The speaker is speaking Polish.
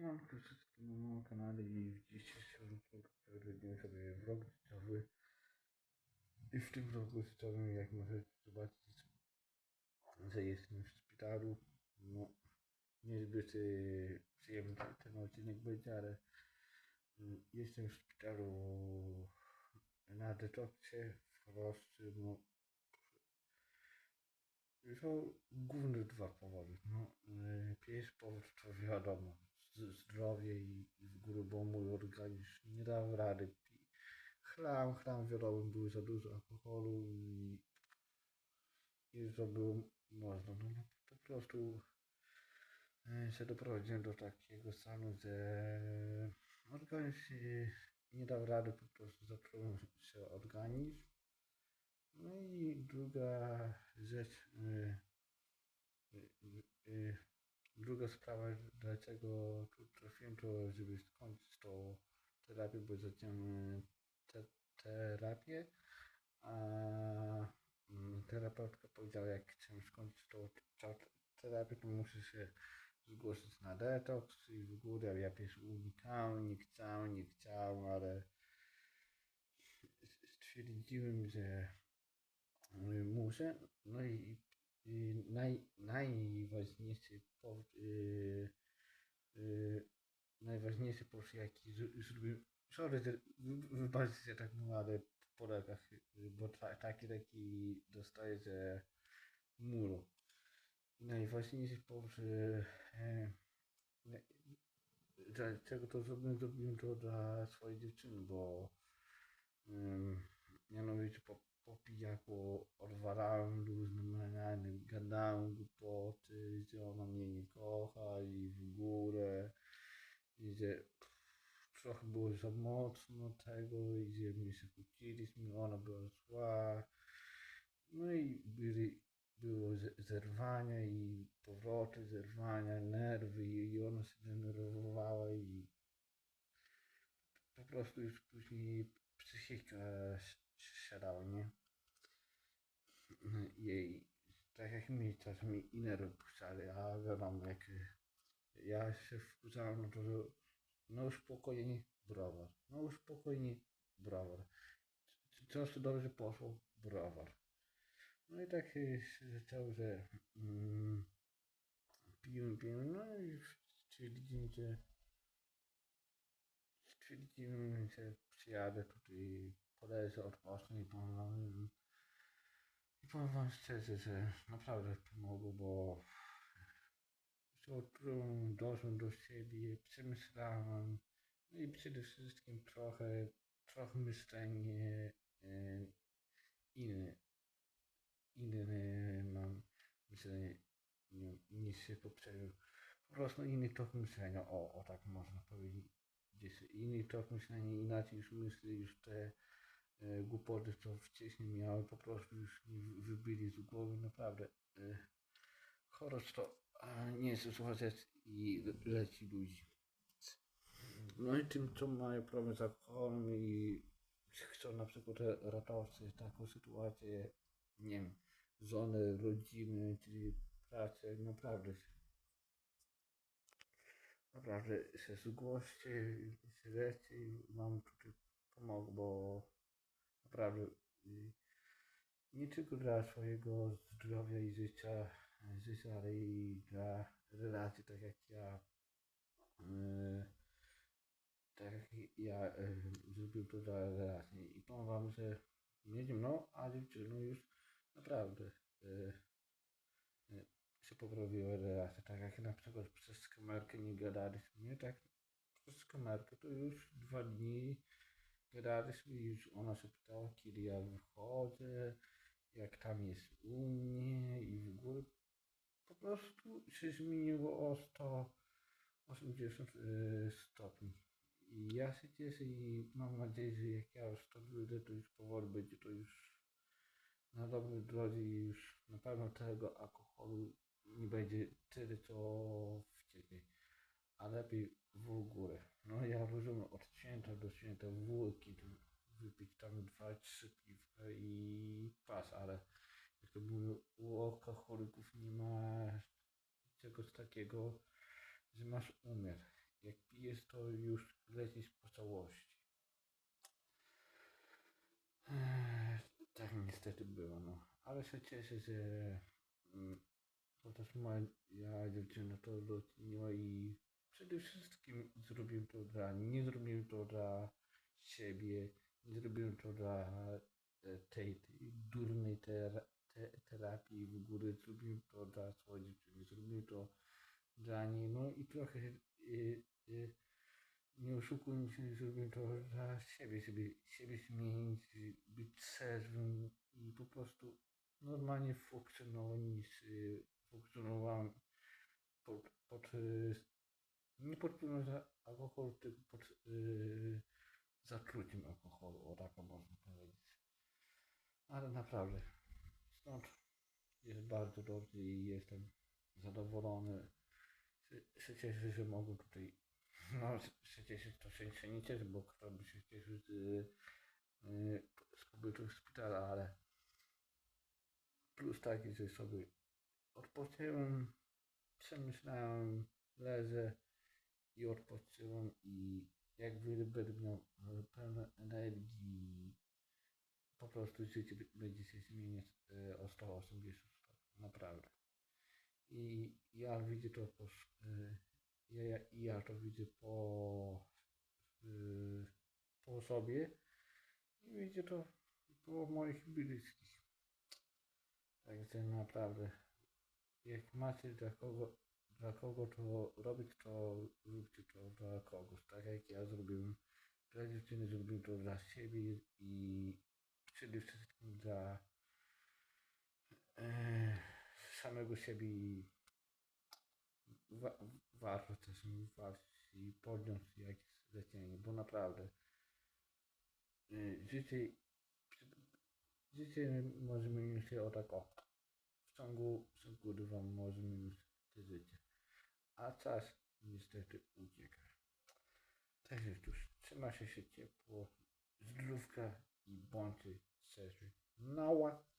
Siemanko wszystkim na moim kanale i w dzisiejszym odcinku przerobiłem sobie vlog życiowy. I w tym vlogu życiowym jak możecie zobaczyć że jestem w szpitalu. No niezbyt y, przyjemny ten- odcinek będzie ale y, jestem w szpitalu na detoksie w Choroszczy no. Są główne dwa powody. No, yy, pierwszy powód to wiadomo, zdrowie i, i w górę, bo mój organizm nie dał rady. Chlam, chlam, wiadomo, było za dużo alkoholu i, i było można. No, no, po prostu yy, się doprowadziłem do takiego stanu, że organizm nie dał rady, po prostu zatruł się organizm. No i druga rzecz, y, y, y, druga sprawa, dlaczego tu trafiłem, to żeby skończyć tą terapię, bo zacząłem y, te, terapię, a mm, terapeutka powiedziała, jak chcę skończyć tą terapię, to muszę się zgłosić na detoks i w górę, ja pierwszy unikałem, nie chciałem, nie chciałem, ale stwierdziłem, że y, muszę. No i naj, najważniejszy powód, y, y, najważniejszy powód, jaki zrobiłem, sorry, wybaczcie, że tak mówię, ale po y, bo ta, taki taki dostaję, że muru. Najważniejszy powód, że nie- dlaczego to zrobiłem, zrobiłem to dla swojej dziewczyny, bo pijaku odwalałem różne maniany, gadałem głupoty, że ona mnie nie kocha i w górę, i że trochę było za mocno tego i że my się kłóciliśmy, ona była zła. No i byli, było zerwania i powroty, zerwania, nerwy i, ona się denerwowała i po prostu już później psychika si- siadała, nie? Jej, tak jak mi czasami inne puszczali, a wiadomo, jak ja się wkurzałem, no to że no już spokojnie, browar, no już spokojnie, browar. Coś dobrze poszło, browar. No i tak się zaczęło, że mm, piłem, piłem, no i stwierdziłem, że stwierdziłem, że przyjadę tutaj, polecę, odpocznę i i powiem wam szczerze, że naprawdę pomogło, bo odkryłem, doszłem do siebie, przemyślałem, no i przede wszystkim trochę, trochę myślenie e, inne, inne mam myślenie nie- niż się poprzednio. Po prostu inny tok myślenia, o, o tak można powiedzieć. Gdzieś inny tok myślenia, inaczej już myślę, już te głupoty, co wcześniej miałem, po prostu już mi wy- wybili z głowy, naprawdę. E, chorosz to nie jest rzecz i le- leci ludzi. No i tym, co mają problem z alkoholem i chcą na przykład ratować taką sytuację, nie wiem, żony, rodziny, czyli pracę, naprawdę naprawdę się zgłoście, się leci, wam tutaj pomogę, bo naprawdę nie tylko dla swojego zdrowia i życia, życia ale i dla relacji, tak jak ja y, tak jak ja y, zrobiłem to dla relacji. I powiem wam, że nie wiem, no, a dziewczyną już naprawdę y, się poprawiła relacja, tak jak na przykład przez kamerkę nie gadaliśmy, tak? Przez kamerkę to już dwa dni gadaliśmy i już ona się pytała, kiedy ja wychodzę, jak tam jest u mnie i w ogóle po prostu się zmieniło o 180 y, stopni. I ja się cieszę i mam nadzieję, że jak ja już to wyjdę, to już powoli będzie to już na dobrej drodze i już na pewno tego alkoholu nie będzie tyle co wcześniej, a lepiej w górę. No ja rozumiem od święta do święta wółki, to wypić tam dwa, trzy piwka i pas, ale jak to mówią, u alkoholików nie ma czegoś takiego, że masz umiar. jak pijesz, to już lecisz po całości. Tak niestety było, no. Ale się cieszę, że mm, chociaż moja dziewczyna to doceniła i przede wszystkim zrobiłem to dla. Nie zrobiłem to dla siebie, nie zrobiłem to dla e, tej, tej durnej tera, te, terapii w górę, zrobiłem to dla swojej dziewczyny, zrobiłem to dla niej, no i trochę y, y, nie oszukujmy się, zrobiłem to dla siebie, żeby siebie zmienić, być trzeźwym i po prostu normalnie funkcjonować funkcjonowałem pod, pod nie pod wpływem za alkoholu, tylko pod y, zatruciem alkoholu, o tak można powiedzieć. Ale naprawdę, stąd jest bardzo dobrze i jestem zadowolony. Się- cieszę, że mogę tutaj, no się cieszyć, to się, się nie cieszę, bo kto by się cieszył z, y, z pobytu w szpitalu, ale plus taki, że sobie odpocząłem, przemyślałem, leżę i odpocząłem i jak będę miał pełno energii, po prostu życie będzie się zmieniać e, o 180 stopni, naprawdę. I ja widzę to po, e, ja, ja, ja to widzę po, po sobie i widzę to po moich bliskich. Także naprawdę, jak macie dla kogo, dla kogo to robić, to róbcie to dla kogoś. Tak jak ja zrobiłem dla dziewczyny, zrobiłem to dla siebie i przede wszystkim dla e, samego siebie i wa, warto też walczyć i podjąć jakieś zlecenie, bo naprawdę e, życie Życie możemy mieć się o tak o. W ciągu sekundy wam możemy mieć te życie. A czas niestety ucieka. Także cóż, trzyma się się ciepło, zdrówka i bądźcie szczerzy. Nała.